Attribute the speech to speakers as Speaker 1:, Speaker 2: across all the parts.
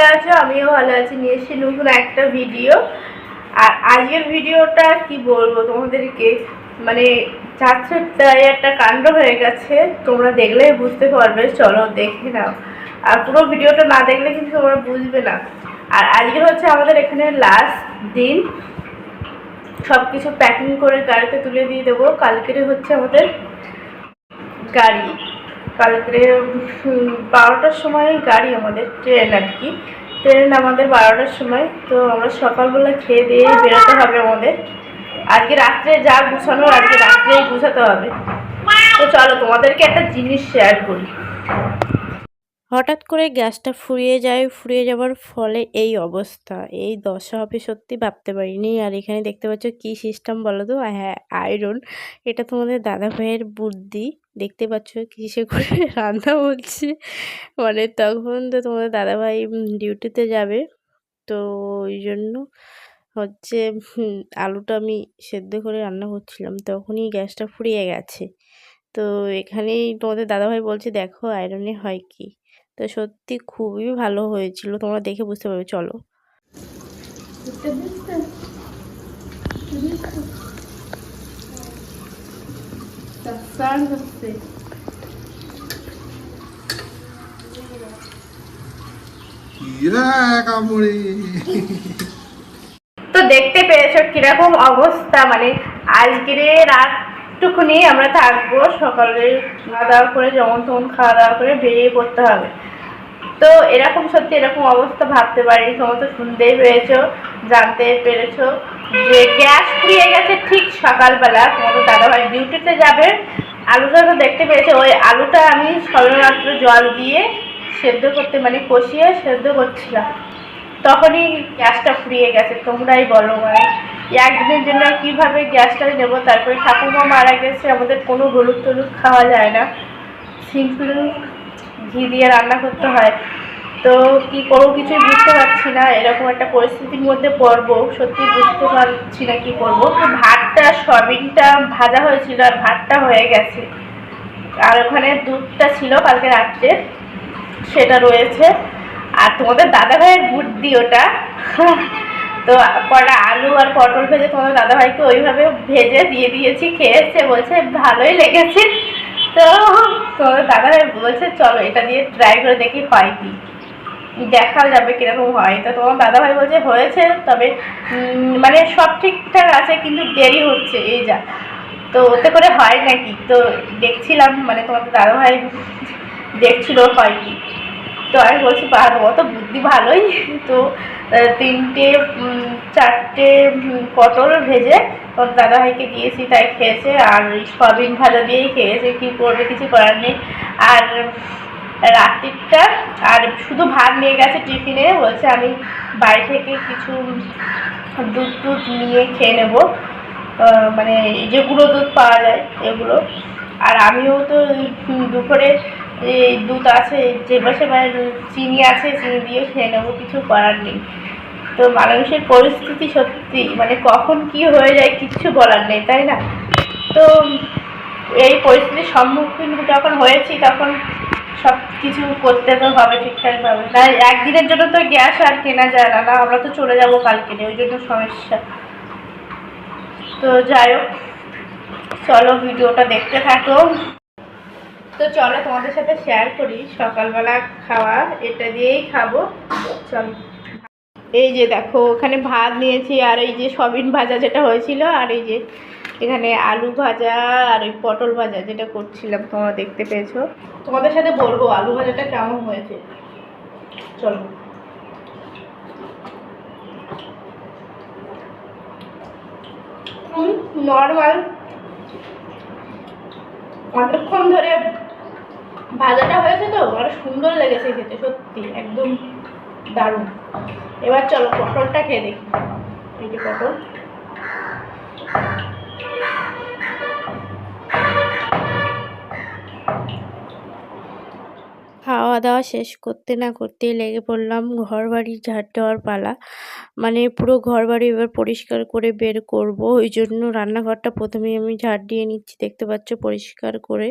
Speaker 1: ভালো আছো? আমিও ভালো আছি। নিয়ে এসেছি নতুন একটা ভিডিও আর আজকের ভিডিওটা কি বলব তোমাদেরকে? মানে চাচ্ছে তাই একটা কাণ্ড হয়ে গেছে। তোমরা দেখলে বুঝতে পারবে। চলো দেখে নাও। আর পুরো ভিডিওটা না দেখলে কিন্তু তোমরা বুঝবে না। আর আজকে হচ্ছে আমাদের এখানে লাস্ট দিন। সব কিছু প্যাকিং করে গাড়িতে তুলে দিয়ে দেবো। কালকের হচ্ছে আমাদের গাড়ি। কালকে বারোটার সময় গাড়ি আমাদের ট্রেন আর কি। ট্রেন আমাদের বারোটার সময়, তো আমরা সকালবেলা খেয়ে দিয়ে বেরোতে হবে আমাদের। আজকে রাত্রে যা গুছানো, আজকে রাত্রেই গুছাতে হবে। তো চলো তোমাদেরকে একটা জিনিস শেয়ার করি।
Speaker 2: হঠাৎ করে গ্যাসটা ফুরিয়ে যায়, ফুরিয়ে যাওয়ার ফলে এই অবস্থা। এই দশা হবে সত্যি ভাবতে পারিনি। আর এখানে দেখতে পাচ্ছ কি সিস্টেম বলো তো হ্যাঁ আয়রন এটা তোমাদের দাদা ভাইয়ের বুদ্ধি। দেখতে পাচ্ছ কিসে করে রান্না হচ্ছে। মানে তখন তো তোমাদের দাদা ভাই ডিউটিতে যাবে। তো ওই জন্য হচ্ছে আলুটা আমি সেদ্ধ করে রান্না করছিলাম। তখনই গ্যাসটা ফুরিয়ে গেছে। তো এখানেই তোমাদের দাদাভাই বলছে, দেখো আয়রনে হয় কি? তো সত্যি খুবই ভালো হয়েছিল। তোমরা দেখে বুঝতে পারবে চলো।
Speaker 1: তো দেখতে পেরেছ কীরকম অবস্থা? মানে আজকের রাতটুকুনি আমরা থাকব সকালে খাওয়া দাওয়া করে যেমন তেমন খাওয়া দাওয়া করে বেরিয়ে পড়তে হবে। তো এরকম সত্যি এরকম অবস্থা ভাবতে পারি সমস্ত শুনতেই পেরেছ, জানতে পেরেছ যে গ্যাস ফুরিয়ে গেছে ঠিক সকালবেলা। তোমাদের দাদাভাই ডিউটিতে যাবে আলুটা তো দেখতে পেয়েছ ওই আলুটা আমি সবেমাত্র জল দিয়ে সেদ্ধ করতে মানে কষিয়ে সেদ্ধ করছিলাম। তখনই গ্যাসটা ফুরিয়ে গেছে, তোমরাই বলো মানে একদিনের জন্য কীভাবে গ্যাসটা নেব, তারপরে ঠাকুমা মারা গেছে, আমাদের কোনো হলুদ টলুদ খাওয়া যায় না। সিম্পল ঘি দিয়ে রান্না করতে হয়। তো কি করব কিছুই বুঝতে পারছি না, এরকম একটা পরিস্থিতির মধ্যে পড়ব, সত্যি বুঝতে পারছি না কি করব। ভাতটা, সয়াবিনটা ভাজা হয়েছিল আর ভাতটা হয়ে গেছে। আর ওখানে দুধটা ছিল কালকে রাত্রে, সেটা রয়েছে। আর তোমাদের দাদা ভাইয়ের বুদ্ধি ওটা। তো কটা আলু আর পটল ভেজে তোমাদের দাদা ভাইকে ওইভাবে ভেজে দিয়ে দিয়েছি, খেয়েছে, বলছে ভালোই লেগেছে। তো তোমাদের দাদা ভাই বলছে, চলো এটা দিয়ে ট্রাই করে দেখি হয় কি। দেখা যাবে কীরকম হয়। তো তোমার দাদা ভাই বলছে, হয়েছে, তবে মানে সব ঠিকঠাক আছে, কিন্তু দেরি হচ্ছে, এই যা। তো ওতে করে হয় নাকি? তো দেখছিলাম মানে তোমাদের দাদা ভাই দেখছিল হয় কি। তো আমি বলছি বা তোমার তো বুদ্ধি ভালোই। তো তিনটে চারটে পটল ভেজে তোর দাদা ভাইকে দিয়েছি, তাই খেয়েছে। আর ওই সয়াবিন ভাজা দিয়েই খেয়েছে, কী করবে কিছু করার নেই। আর রাত্রিটা, আর শুধু ভাত নিয়ে গেছে টিফিনে, বলছে আমি বাড়ি থেকে কিছু দুধ টুধ নিয়ে খেয়ে নেব। মানে এই যে গুঁড়ো দুধ পাওয়া যায়, এগুলো। আর আমিও তো দুপুরে এই দুধ আছে, যে বসে চিনি আছে চিনি দিয়ে খেয়ে নেব, কিছু করার নেই। তো মানুষের পরিস্থিতি সত্যি মানে কখন কি হয়ে যায় কিচ্ছু বলার নেই, তাই না? তো এই পরিস্থিতির সম্মুখীন যখন হয়েছি, তখন সব কিছু করতে তো হবে ঠিকঠাকভাবে। না একদিনের জন্য তো গ্যাস আর কেনা যায় না না আমরা তো চলে যাব কালকে ওই জন্য সমস্যা। তো যাই হোক, চলো ভিডিওটা দেখতে থাকো। তো চলো তোমাদের সাথে শেয়ার করি। সকালবেলা খাওয়া, এটা দিয়েই খাব। চলো। এই যে দেখো, ওখানে ভাত নিয়েছি, আর এই যে সবিন ভাজা যেটা হয়েছিল, আর এই যে এখানে আলু ভাজা আর ওই পটল ভাজা যেটা করছিলাম, তোমরা দেখতে পেয়েছ। তোমাদের সাথে বলব আলু ভাজাটা কেমন হয়েছে। চলো। নর্মাল অনেকক্ষণ ধরে ভাজাটা হয়েছে তো আর সুন্দর লেগেছে খেতে, সত্যি, একদম দারুণ। এবার চলো পটলটা খেয়ে দেখি। এই যে পটল।
Speaker 2: খাওয়া দাওয়া শেষ করতে না করতেই লেগে পড়লাম ঘর বাড়ি ঝাড় দেওয়ার পালা। মানে পুরো ঘর বাড়ি এবার পরিষ্কার করে বের করব। ওই জন্য রান্নাঘরটা প্রথমেই আমি ঝাড় দিয়ে নিচ্ছি, দেখতে পাচ্ছ পরিষ্কার করে।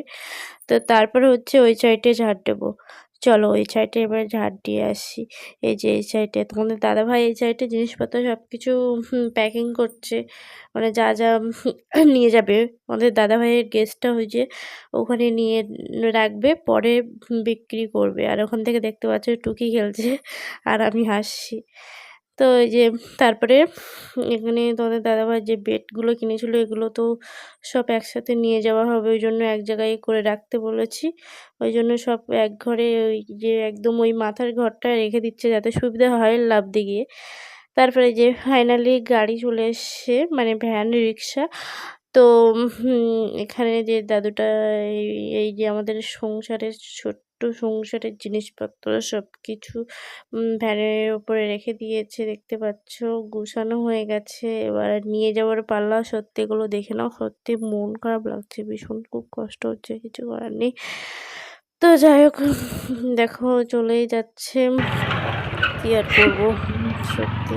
Speaker 2: তো তারপরে হচ্ছে ওই সাইডে ঝাড় দেবো।
Speaker 1: চলো ওই সাইডে এবার ঝাড় দিয়ে আসি। এই যে এই সাইডে তোমাদের দাদাভাই এই সাইডে জিনিসপত্র সব কিছু প্যাকিং করছে। মানে যা যা নিয়ে যাবে। আমাদের দাদাভাইয়ের গেস্টটা যে ওখানে নিয়ে রাখবে, পরে বিক্রি করবে। আর ওখান থেকে দেখতে পাচ্ছ টুকি খেলছে। আর আমি হাসছি। তো এই যে তারপরে এখানে তোমাদের দাদাভাই যে বেডগুলো কিনেছিল, এগুলো তো সব একসাথে নিয়ে যাওয়া হবে। ওই জন্য এক জায়গায় করে রাখতে বলেছি। ওই জন্য সব এক ঘরে ওই যে একদম ওই মাথার ঘরটা রেখে দিচ্ছে যাতে সুবিধা হয় লাভ দিয়ে তারপরে যে ফাইনালি গাড়ি চলে এসছে মানে ভ্যান, রিক্সা। তো এখানে যে দাদুটা এই যে আমাদের সংসারের ছোট্ট সংসারের জিনিসপত্র সব কিছু ভ্যানের উপরে রেখে দিয়েছে দেখতে পাচ্ছ? গুছানো হয়ে গেছে। এবার নিয়ে যাওয়ার পাল্লা সত্যি এগুলো দেখে নাও সত্যি মন খারাপ লাগছে ভীষণ খুব কষ্ট হচ্ছে কিছু করার নেই। তো যাই হোক দেখো চলেই যাচ্ছে। কি আর করব? সত্যি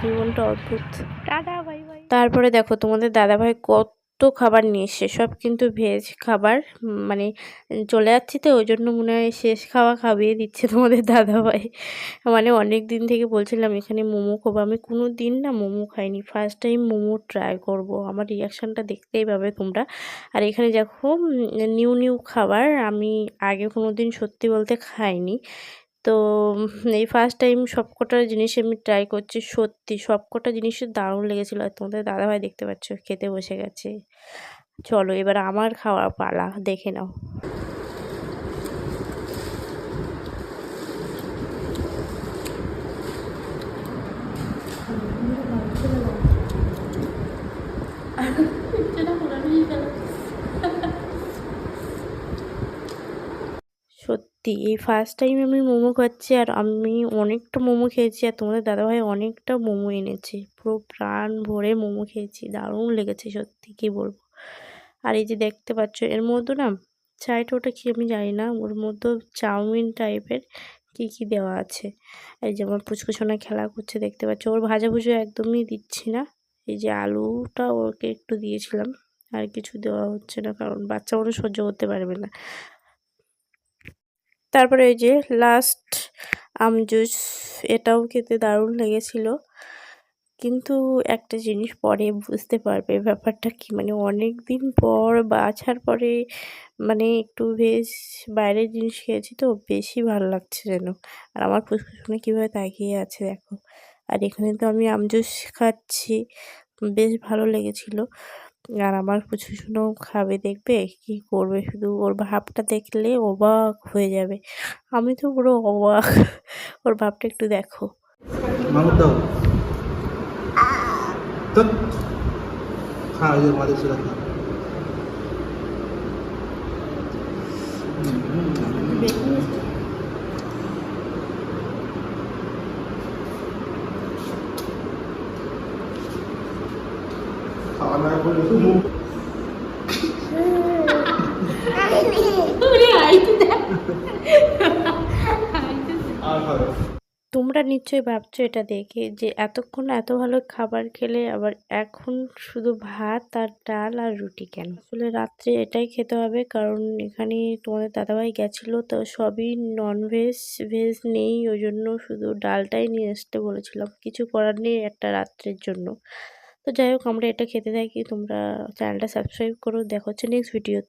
Speaker 1: জীবনটা অদ্ভুত।
Speaker 3: Tata bye bye.
Speaker 1: তারপরে দেখো তোমাদের দাদাভাই কত খাবার নিয়ে এসছে। সব কিন্তু ভেজ খাবার মানে চলে যাচ্ছি তো ওই জন্য মনে হয় শেষ খাওয়া খাইয়ে দিচ্ছে তোমাদের দাদাভাই। মানে অনেক দিন থেকে বলছিলাম, এখানে মোমো খাব। আমি কোনো দিন না মোমো খাইনি। ফার্স্ট টাইম মোমো ট্রাই করব। আমার রিয়াকশানটা দেখতেই পাবে তোমরা। আর এখানে দেখো নিউ নিউ খাবার আমি আগে কোনো দিন সত্যি বলতে খাইনি। তো এই ফার্স্ট টাইম সবকটা জিনিস আমি ট্রাই করছি, সত্যি সবকটা জিনিসই দারুণ লেগেছিলো। আর তোমাদের দাদাভাই দেখতে পাচ্ছ, খেতে বসে গেছে। চলো এবার আমার খাওয়া পালা, দেখে নাও। সত্যি, এই ফার্স্ট টাইম আমি মোমো খাচ্ছি আর আমি অনেকটা মোমো খেয়েছি আর তোমাদের দাদাভাই অনেকটা মোমো এনেছে। পুরো প্রাণ ভরে মোমো খেয়েছি, দারুণ লেগেছে সত্যি, কী বলব। আর এই যে দেখতে পাচ্ছ, এর মধ্যে না চাইটা ওটা কি আমি জানি না, ওর মধ্যে চাউমিন টাইপের কী কী দেওয়া আছে। এই যে আমার পুচকুচোনা খেলা করছে, দেখতে পাচ্ছ, ওর ভাজা ভুজো একদমই দিচ্ছি না। এই যে আলুটা ওকে একটু দিয়েছিলাম, আর কিছু দেওয়া হচ্ছে না কারণ বাচ্চা মানুষ সহ্য করতে পারবে না। তারপরে এই যে লাস্ট আম জুস এটাও খেতে দারুণ লেগেছিল। কিন্তু একটা জিনিস পরে বুঝতে পারবে ব্যাপারটা কি মানে অনেক দিন পর বাছার পরে মানে একটু বেশ বাইরের জিনিস খেয়েছি তো বেশি ভালো লাগছে যেন। আর আমার ফুসফুসনে কীভাবে তাকিয়ে আছে দেখো। আর এখানে তো আমি আম জুস খাচ্ছি, বেশ ভালো লেগেছিলো। আর আমার ফুসফুসনও খাবে দেখবে কি করবে? শুধু ওর ভাবটা দেখলে অবাক হয়ে যাবে। আমি তো পুরো অবাক। ওর ভাবটা একটু দেখো।
Speaker 2: তো খা ওই যে মাদের ছিল খা
Speaker 1: তোমরা নিশ্চয়ই ভাবছ এটা দেখে যে এতক্ষণ এত ভালো খাবার খেলে আবার এখন শুধু ভাত আর ডাল আর রুটি কেন? আসলে রাত্রে এটাই খেতে হবে, কারণ এখানে তোমাদের দাদাভাই গেছিল, তো সবই ননভেজ ভেজ নেই, ওই জন্য শুধু ডালটাই নিয়ে আসতে বলেছিলাম। কিছু করার নেই একটা রাত্রের জন্য। তো যাই হোক, আমরা এটা খেতে থাকি। তোমরা চ্যানেলটা সাবস্ক্রাইব করো। দেখা হচ্ছে নেক্সট ভিডিও